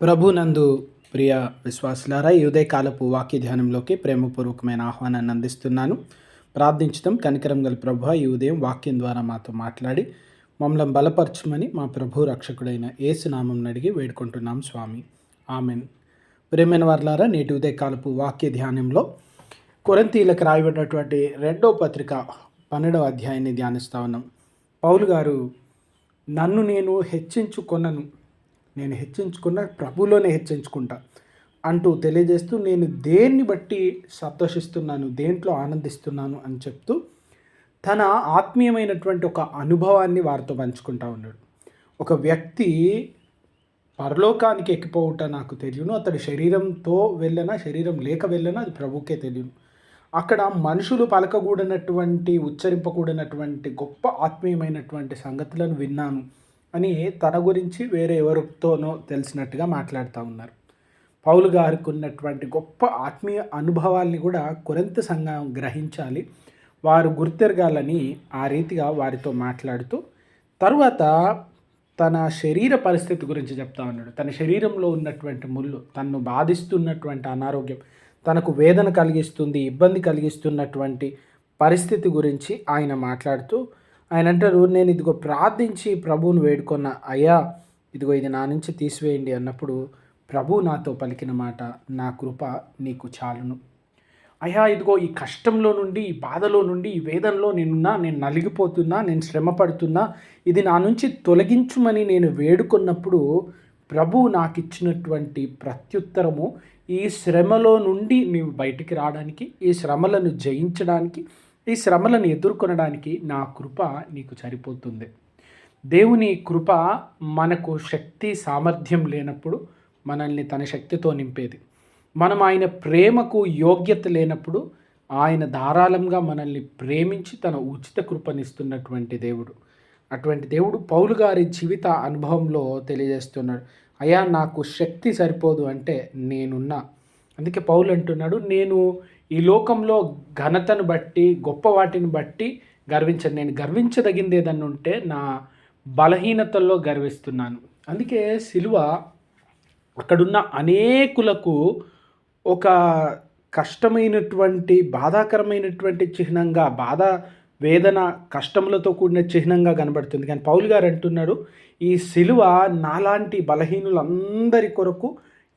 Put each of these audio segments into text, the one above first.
ప్రభునందు ప్రియ విశ్వాసులారా ఈ ఉదయకాలపు వాక్య ధ్యానంలోకి ప్రేమపూర్వకమైన ఆహ్వానాన్ని అందిస్తున్నాను. ప్రార్థించడం కనికరం గల ప్రభు ఈ ఉదయం వాక్యం ద్వారా మాతో మాట్లాడి మమ్మల్ని బలపరచమని మా ప్రభు రక్షకుడైన ఏసునామం అడిగి వేడుకుంటున్నాం స్వామి. ఆమెన్. ప్రేమైన వర్లారా నేటి ఉదయకాలపు వాక్య ధ్యానంలో కొరంతీలకు రాయబడినటువంటి రెండో పత్రిక పన్నెండవ అధ్యాయాన్ని ధ్యానిస్తా ఉన్నాం. పౌలు గారు నన్ను నేను హెచ్చించుకొనను నేను హెచ్చించుకున్న ప్రభులోనే హెచ్చించుకుంటా అంటూ తెలియజేస్తూ నేను దేన్ని బట్టి సంతోషిస్తున్నాను దేంట్లో ఆనందిస్తున్నాను అని చెప్తూ తన ఆత్మీయమైనటువంటి ఒక అనుభవాన్ని వారితో పంచుకుంటా ఉన్నాడు. ఒక వ్యక్తి పరలోకానికి ఎక్కిపోవుట నాకు తెలియను అతడి శరీరంతో వెళ్ళినా శరీరం లేక వెళ్ళినా అది ప్రభుకే తెలియను. అక్కడ మనుషులు పలకకూడనటువంటి ఉచ్చరింపకూడనటువంటి గొప్ప ఆత్మీయమైనటువంటి సంగతులను విన్నాను. అని తన గురించి వేరే ఎవరితోనో తెలిసినట్టుగా మాట్లాడుతూ ఉన్నారు. పౌలు గారికి ఉన్నటువంటి గొప్ప ఆత్మీయ అనుభవాల్ని కూడా కొరింత సంఘం గ్రహించాలి. వారు గుర్తెరగాలని ఆ రీతిగా వారితో మాట్లాడుతూ తరువాత తన శరీర పరిస్థితి గురించి చెప్తా ఉన్నాడు. తన శరీరంలో ఉన్నటువంటి ముళ్ళు తన్ను బాధిస్తున్నటువంటి అనారోగ్యం తనకు వేదన కలిగిస్తుంది ఇబ్బంది కలిగిస్తున్నటువంటి పరిస్థితి గురించి ఆయన మాట్లాడుతూ ఆయన అంటారు నేను ఇదిగో ప్రార్థించి ప్రభువును వేడుకొన్న. అయ్యా ఇదిగో ఇది నా నుంచి తీసివేయండి అన్నప్పుడు ప్రభు నాతో పలికిన మాట నా కృప నీకు చాలును. అయ్యా ఇదిగో ఈ కష్టంలో నుండి ఈ బాధలో నుండి ఈ వేదంలో నేనున్నా నేను నలిగిపోతున్నా నేను శ్రమ పడుతున్నా ఇది నా నుంచి తొలగించుమని నేను వేడుకున్నప్పుడు ప్రభు నాకు ఇచ్చినటువంటి ప్రత్యుత్తరము ఈ శ్రమలో నుండి నీవు బయటికి రావడానికి ఈ శ్రమలను జయించడానికి ఈ శ్రమలను ఎదుర్కొనడానికి నా కృప నీకు సరిపోతుంది. దేవుని కృప మనకు శక్తి సామర్థ్యం లేనప్పుడు మనల్ని తన శక్తితో నింపేది. మనం ఆయన ప్రేమకు యోగ్యత లేనప్పుడు ఆయన ధారాళంగా మనల్ని ప్రేమించి తన ఉచిత కృపనిస్తున్నటువంటి దేవుడు. అటువంటి దేవుడు పౌలు గారి జీవిత అనుభవంలో తెలియజేస్తున్నాడు. అయ్యా నాకు శక్తి సరిపోదు అంటే నేనున్నా. అందుకే పౌలు అంటున్నాడు నేను ఈ లోకంలో ఘనతను బట్టి గొప్ప వాటిని బట్టి గర్వించను నేను గర్వించదగింది ఏదన్నా ఉంటే నా బలహీనతల్లో గర్విస్తున్నాను. అందుకే సిలువ అక్కడున్న అనేకులకు ఒక కష్టమైనటువంటి బాధాకరమైనటువంటి చిహ్నంగా బాధ వేదన కష్టములతో కూడిన చిహ్నంగా కనబడుతుంది. కానీ పౌలు గారు అంటున్నాడు ఈ సిలువ నాలాంటి బలహీనులందరి కొరకు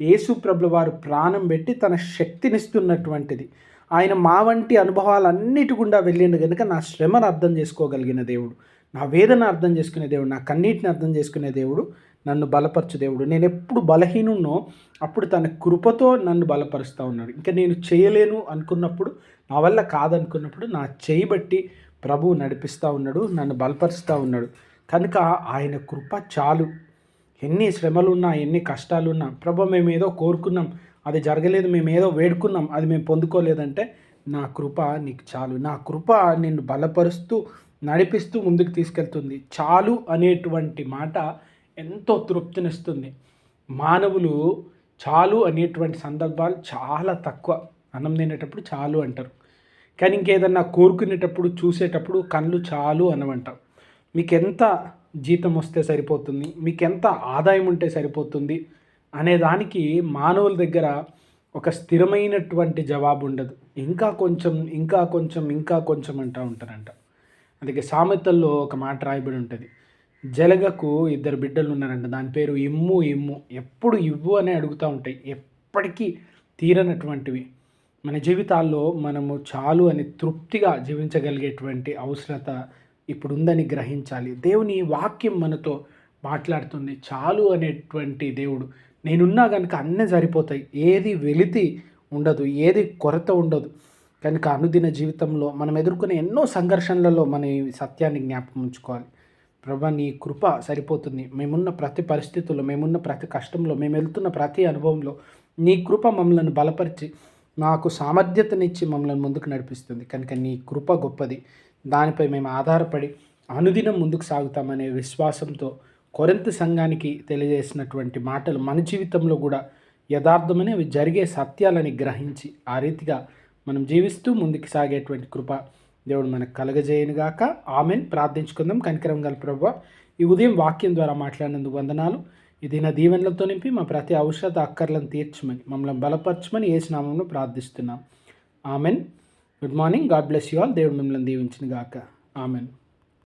యేసు ప్రభుల వారు ప్రాణం పెట్టి తన శక్తినిస్తున్నటువంటిది. ఆయన మా వంటి అనుభవాలన్నిటి గుండా వెళ్ళిండు కనుక నా శ్రమను అర్థం చేసుకోగలిగిన దేవుడు. నా వేదన అర్థం చేసుకునే దేవుడు. నా కన్నీటిని అర్థం చేసుకునే దేవుడు. నన్ను బలపరచు దేవుడు. నేను ఎప్పుడు బలహీనున్నో అప్పుడు తన కృపతో నన్ను బలపరుస్తూ ఉన్నాడు. ఇంకా నేను చేయలేను అనుకున్నప్పుడు నా వల్ల కాదనుకున్నప్పుడు నా చేయబట్టి ప్రభువు నడిపిస్తూ ఉన్నాడు నన్ను బలపరుస్తూ ఉన్నాడు. కనుక ఆయన కృప చాలు. ఎన్ని శ్రమలున్నా ఎన్ని కష్టాలున్నా ప్రభు మేము ఏదో కోరుకున్నాం అది జరగలేదు మేము ఏదో వేడుకున్నాం అది మేము పొందుకోలేదంటే నా కృప నీకు చాలు. నా కృప నిన్ను బలపరుస్తూ నడిపిస్తూ ముందుకు తీసుకెళ్తుంది. చాలు అనేటువంటి మాట ఎంతో తృప్తినిస్తుంది. మానవులు చాలు అనేటువంటి సందర్భాలు చాలా తక్కువ. అన్నం తినేటప్పుడు చాలు అంటారు. కానీ ఇంకేదన్నా కోరుకునేటప్పుడు చూసేటప్పుడు కళ్ళు చాలు అనవంటారు మీకు ఎంత జీతం వస్తే సరిపోతుంది? మీకు ఎంత ఆదాయం ఉంటే సరిపోతుంది? అనే దానికి మానవుల దగ్గర ఒక స్థిరమైనటువంటి జవాబు ఉండదు. ఇంకా కొంచెం ఇంకా కొంచెం ఇంకా కొంచెం అంటూ ఉంటారంట. అందుకే సామెతల్లో ఒక మాట రాయబడి ఉంటుంది. జలగకు ఇద్దరు బిడ్డలు ఉన్నారంట. దాని పేరు ఇమ్ము ఇమ్ము. ఎప్పుడు ఇవ్వు అని అడుగుతూ ఉంటాయి. ఎప్పటికీ తీరనటువంటివి. మన జీవితాల్లో మనము చాలు అని తృప్తిగా జీవించగలిగేటువంటి అవసరత ఇప్పుడు ఉందని గ్రహించాలి. దేవుని వాక్యం మనతో మాట్లాడుతుంది. చాలు అనేటువంటి దేవుడు. నేనున్నా కనుక అన్నీ సరిపోతాయి. ఏది వెలితి ఉండదు. ఏది కొరత ఉండదు. కనుక అనుదిన జీవితంలో మనం ఎదుర్కొనే ఎన్నో సంఘర్షణలలో మన సత్యాన్ని జ్ఞాపకం ఉంచుకోవాలి. ప్రభా నీ కృప సరిపోతుంది. మేమున్న ప్రతి పరిస్థితుల్లో మేమున్న ప్రతి కష్టంలో మేము వెళ్తున్న ప్రతి అనుభవంలో నీ కృప మమ్మల్ని బలపరిచి నాకు సామర్థ్యతనిచ్చి మమ్మల్ని ముందుకు నడిపిస్తుంది. కనుక నీ కృప గొప్పది. దానిపై మేము ఆధారపడి అనుదినం ముందుకు సాగుతామనే విశ్వాసంతో కొరింత సంఘానికి తెలియజేసినటువంటి మాటలు మన జీవితంలో కూడా యథార్థమని అవి జరిగే సత్యాలని గ్రహించి ఆ రీతిగా మనం జీవిస్తూ ముందుకు సాగేటువంటి కృప దేవుడు మనకు కలగజేయనుగాక ఆమెన్. ప్రార్థించుకుందాం. కనికరం గల ప్రభు ఈ ఉదయం వాక్యం ద్వారా మాట్లాడినందుకు వందనాలు. ఇది నా దీవెనలతో నింపి మా ప్రతి ఔషధ అక్కర్లను తీర్చమని మమ్మల్ని బలపరచమని ఏ స్నామంలో ప్రార్థిస్తున్నాం. Amen. Good morning God bless you all దేవుడు మిమ్మల్ని దీవించిన గాక ఆమెన్